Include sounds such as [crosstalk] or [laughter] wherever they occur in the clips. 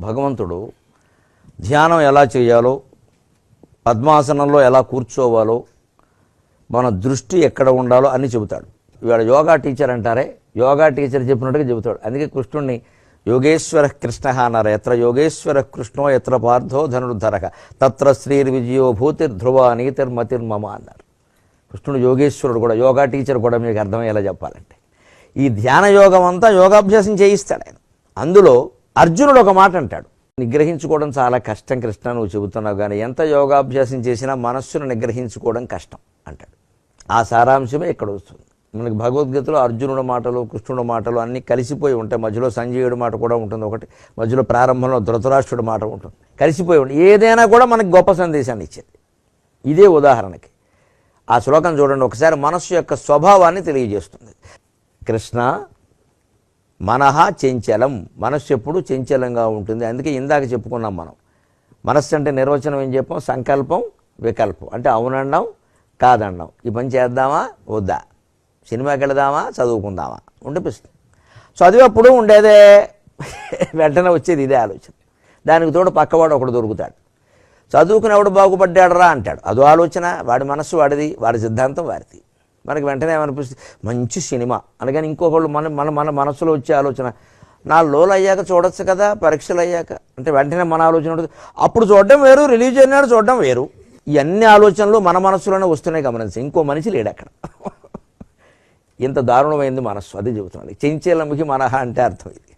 భగవంతుడు ధ్యానం ఎలా చేయాలో పద్మాసనంలో ఎలా కూర్చోవాలో మన దృష్టి ఎక్కడ ఉండాలో అని చెబుతాడు. ఇవాళ యోగా టీచర్ అంటారే యోగా టీచర్ చెప్పినట్టుగా చెబుతాడు. అందుకే కృష్ణుణ్ణి యోగేశ్వర కృష్ణ అన్నారు. ఎత్ర యోగేశ్వర కృష్ణో ఎత్ర పార్థో ధనుర్ధరక తత్ర శ్రీర్విజయో భూతిర్ధ్రువ నీతిర్మతిర్మమ అన్నారు. కృష్ణుడు యోగేశ్వరుడు కూడా యోగా టీచర్ కూడా మీకు అర్థమయ్యేలా చెప్పాలంటే. ఈ ధ్యాన యోగం అంతా యోగాభ్యాసం చేయిస్తాడు ఆయన. అందులో అర్జునుడు ఒక మాట అంటాడు. నిగ్రహించుకోవడం చాలా కష్టం కృష్ణ నువ్వు చెబుతున్నావు కానీ ఎంత యోగాభ్యాసం చేసినా మనస్సును నిగ్రహించుకోవడం కష్టం అంటాడు. ఆ సారాంశమే ఇక్కడ వస్తుంది. మనకి భగవద్గీతలో అర్జునుడి మాటలు కృష్ణుడి మాటలు అన్నీ కలిసిపోయి ఉంటాయి. మధ్యలో సంజయుడి మాట కూడా ఉంటుంది ఒకటి మధ్యలో ప్రారంభంలో ధృతరాష్ట్రుడి మాట ఉంటుంది. కలిసిపోయి ఉంటుంది ఏదైనా కూడా మనకి గొప్ప సందేశాన్ని ఇచ్చేది. ఇదే ఉదాహరణకి. ఆ శ్లోకం చూడండి ఒకసారి మనస్సు యొక్క స్వభావాన్ని తెలియజేస్తుంది. కృష్ణ మనహ చెంచలం. మనస్సు ఎప్పుడు చెంచలంగా ఉంటుంది. అందుకే ఇందాక చెప్పుకున్నాం మనం. మనస్సు అంటే నిర్వచనం ఏం చెప్పాం? సంకల్పం వికల్పం. అంటే అవునండం కాదండం ఈ పని చేద్దామా? వద్దా. సినిమాకి వెళదామా? చదువుకుందామా? ఉండిపిస్తుంది. చదివేప్పుడు ఉండేదే. వెంటనే వచ్చేది ఇదే ఆలోచన. దానికి తోడు పక్కవాడు ఒకడు దొరుకుతాడు. చదువుకునేవాడు బాగుపడ్డాడరా అంటాడు. అదో ఆలోచన. వాడి మనస్సు వాడిది వాడి సిద్ధాంతం వాడిది మనకి వెంటనే ఏమనిపిస్తుంది? మంచి సినిమా. అనగానే ఇంకొకళ్ళు మన మన మన మనసులో వచ్చే ఆలోచన. నా లోలు అయ్యాక చూడొచ్చు కదా పరీక్షలు అయ్యాక అంటే వెంటనే మన ఆలోచన ఉంటుంది. అప్పుడు చూడడం వేరు రిలీజ్ అయినాడు చూడడం వేరు. ఇవన్నీ ఆలోచనలు మన మనసులోనే వస్తున్నాయి గమనించి. ఇంకో మనిషి లేడు అక్కడ. ఇంత దారుణమైంది మనస్సు. అది చెబుతున్నాడు చెంచేలమ్మకి మనహ అంటే అర్థం ఇది.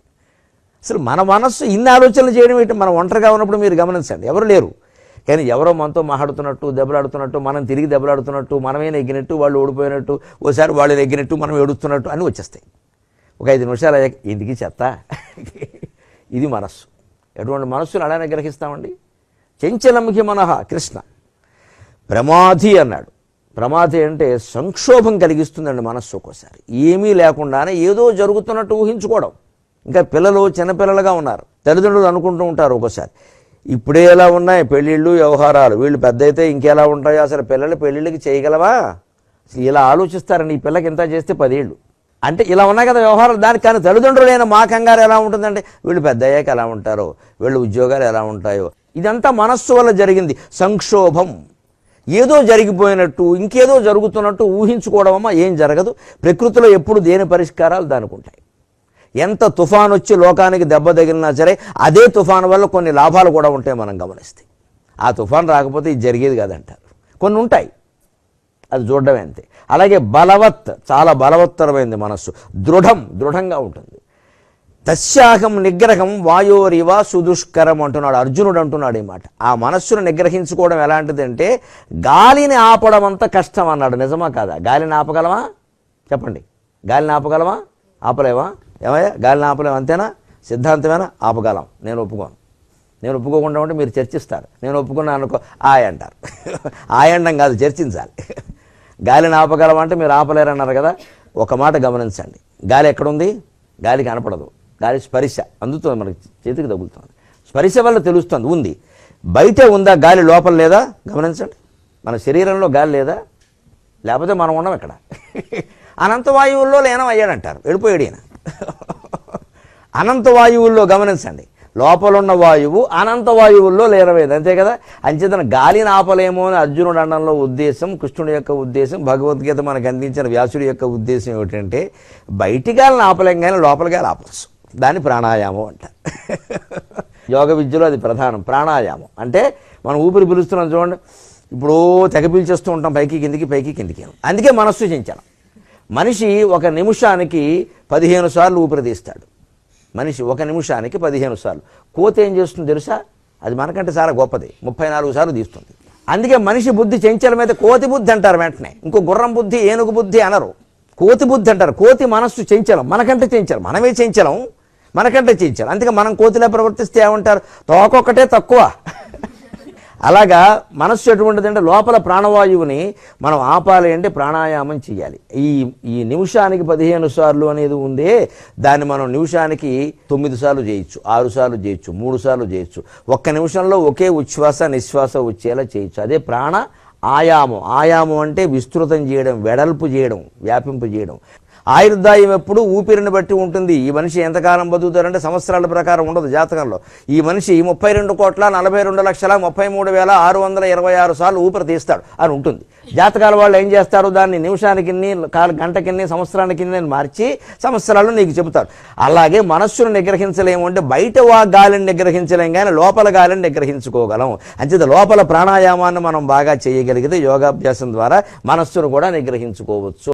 అసలు మన మనస్సు ఇన్ని ఆలోచనలు చేయడం ఏంటి? మనం ఒంటరిగా ఉన్నప్పుడు మీరు గమనించండి. ఎవరు లేరు. కానీ ఎవరో మనతో మాట్లాడుతున్నట్టు దెబ్బలాడుతున్నట్టు మనం తిరిగి దెబ్బలాడుతున్నట్టు మనమే నెగ్గినట్టు వాళ్ళు ఓడిపోయినట్టు ఓసారి వాళ్ళు నెగ్గినట్టు మనం ఏడుస్తున్నట్టు అని వచ్చేస్తాయి. ఒక ఐదు నిమిషాలు అయ్యాక ఇంటికి చెత్త? ఇది మనస్సు. ఎటువంటి మనస్సును అలానే గ్రహిస్తామండి? చెంచలముఖి మనహ కృష్ణ. ప్రమాధి అన్నాడు. ప్రమాధి అంటే సంక్షోభం కలిగిస్తుందండి మనస్సు ఒక్కోసారి. ఏమీ లేకుండానే ఏదో జరుగుతున్నట్టు ఊహించుకోవడం. ఇంకా పిల్లలు చిన్నపిల్లలుగా ఉన్నారు. తల్లిదండ్రులు అనుకుంటూ ఉంటారు ఒక్కోసారి. ఇప్పుడే ఎలా ఉన్నాయి? పెళ్ళిళ్ళు వ్యవహారాలు. వీళ్ళు పెద్ద అయితే ఇంకెలా ఉంటాయో అసలు పిల్లలు పెళ్ళిళ్ళకి చేయగలవా? ఇలా ఆలోచిస్తారండి ఈ పిల్లకి ఇంత చేస్తే పదేళ్ళు. అంటే ఇలా ఉన్నాయి కదా వ్యవహారాలు. దానికి కానీ తల్లిదండ్రులైన మా కంగారు ఎలా ఉంటుందంటే వీళ్ళు పెద్ద అయ్యాక ఎలా ఉంటారో వీళ్ళు ఉద్యోగాలు ఎలా ఉంటాయో. ఇదంతా మనస్సు వల్ల జరిగింది. సంక్షోభం. ఏదో జరిగిపోయినట్టు ఇంకేదో జరుగుతున్నట్టు ఊహించుకోవడమమ్మా ఏం జరగదు. ప్రకృతిలో ఎప్పుడు దేని పరిష్కారాలు దానికి ఉంటాయి. ఎంత తుఫాన్ వచ్చి లోకానికి దెబ్బ తగిలినా సరే అదే తుఫాన్ వల్ల కొన్ని లాభాలు కూడా ఉంటాయి మనం గమనిస్తే. ఆ తుఫాన్ రాకపోతే ఇది జరిగేది కాదంటారు. కొన్ని ఉంటాయి. అది చూడడమే అంతే. అలాగే బలవత్ చాలా బలవత్తరమైంది మనస్సు. దృఢం దృఢంగా ఉంటుంది. తస్యాహం నిగ్రహం వాయోరివ సుదుష్కరం అంటున్నాడు. అర్జునుడు అంటున్నాడు ఈ మాట. ఆ మనస్సును నిగ్రహించుకోవడం ఎలాంటిదంటే గాలిని ఆపడం అంత కష్టం అన్నాడు. నిజమా కాదా? గాలిని ఆపగలమా? చెప్పండి. గాలిని ఆపగలమా? ఆపలేమా? ఏమయ్యా? గాలిని ఆపలేము అంతేనా? సిద్ధాంతమేనా? ఆపగలం. నేను ఒప్పుకోను. నేను ఒప్పుకోకుండా ఉంటే మీరు చర్చిస్తారు. నేను ఒప్పుకున్నాను అనుకో ఆయ అంటారు. [laughs] ఆయండం కాదు చర్చించాలి. [laughs] గాలిని అంటే మీరు ఆపలేరన్నారు కదా? ఒక మాట గమనించండి. గాలి ఎక్కడుంది? గాలి కనపడదు. గాలి స్పరిశ. అందుతుంది మనకి చేతికి తగులుతుంది. స్పరిశ వల్ల తెలుస్తుంది ఉంది. బయటే ఉందా గాలి లోపల లేదా? గమనించండి. మన శరీరంలో గాలి లేదా? లేకపోతే మనం ఉన్నాం ఇక్కడ. [laughs] అనంత వాయువుల్లో లేనం అయ్యాడంటారు వెళ్ళిపోయాడు ఈయన. [laughs] అనంత వాయువుల్లో గమనించండి. లోపల ఉన్న వాయువు అనంత వాయువుల్లో లేరవేది. అంతే కదా? అంచేతన గాలిని ఆపలేమో అని అర్జునుడు అనడంలో ఉద్దేశం కృష్ణుడి యొక్క ఉద్దేశం భగవద్గీత మనకు అందించిన వ్యాసుడి యొక్క ఉద్దేశం ఏమిటంటే బయటి గాలిని ఆపలేం కానీ లోపల గాలి ఆపచ్చు. దాన్ని ప్రాణాయామం అంట. [laughs] యోగ విద్యలో అది ప్రధానం. ప్రాణాయామం. అంటే మనం ఊపిరి పిలుస్తున్నాం చూడండి. ఇప్పుడు తెగ పీల్చేస్తూ ఉంటాం పైకి కిందికి పైకి కిందికి అందుకే మనస్సు చించడం మనిషి ఒక నిమిషానికి పదిహేను సార్లు ఊపిరి తీస్తాడు మనిషి ఒక నిమిషానికి పదిహేను సార్లు. కోతి ఏం చేస్తుంది తెలుసా? అది మనకంటే చాలా గొప్పది. ముప్పై నాలుగు సార్లు తీస్తుంది. అందుకే మనిషి బుద్ధి చెంచలమైతే కోతి బుద్ధి అంటారు వెంటనే. ఇంకో గుర్రం బుద్ధి ఏనుగు బుద్ధి అనరు. కోతి బుద్ధి అంటారు. కోతి మనస్సు చెంచలం. మనకంటే చెంచలం. మనమే చెంచలం. మనకంటే చెంచలం. అందుకే మనం కోతిలా ప్రవర్తిస్తే ఏమంటారు? తోకొక్కటే తక్కువ. అలాగా మనస్సు ఎటువంటిదంటే లోపల ప్రాణవాయువుని మనం ఆపాలి అంటే ప్రాణాయామం చేయాలి ఈ ఈ నిమిషానికి పదిహేను సార్లు అనేది ఉందే దాన్ని మనం నిమిషానికి తొమ్మిది సార్లు చేయొచ్చు ఆరు సార్లు చేయొచ్చు మూడు సార్లు చేయొచ్చు. ఒక్క నిమిషంలో ఒకే ఉచ్ఛ్వాస నిశ్వాస వచ్చేలా చేయొచ్చు. అదే ప్రాణ ఆయామం. ఆయామం అంటే విస్తృతం చేయడం వెడల్పు చేయడం వ్యాపింపు చేయడం. ఆయుర్దాయం ఎప్పుడు ఊపిరిని బట్టి ఉంటుంది. ఈ మనిషి ఎంతకాలం బతుకుతారంటే సంవత్సరాల ప్రకారం ఉండదు జాతకంలో. ఈ మనిషి ముప్పై రెండు కోట్ల నలభై రెండు లక్షల ముప్పై మూడు వేల ఆరు వందల ఇరవై ఆరు సార్లు ఊపిరి తీస్తాడు అని ఉంటుంది. జాతకాల వాళ్ళు ఏం చేస్తారు? దాన్ని నిమిషానికి కాల గంటకిన్ని సంవత్సరానికి మార్చి సంవత్సరాలు నీకు చెబుతారు. అలాగే మనస్సును నిగ్రహించలేము అంటే బయట వా గాలిని నిగ్రహించలేం కానీ లోపల గాలిని నిగ్రహించుకోగలం. అంచేత లోపల ప్రాణాయామాన్ని మనం బాగా చేయగలిగితే యోగాభ్యాసం ద్వారా మనస్సును కూడా నిగ్రహించుకోవచ్చు.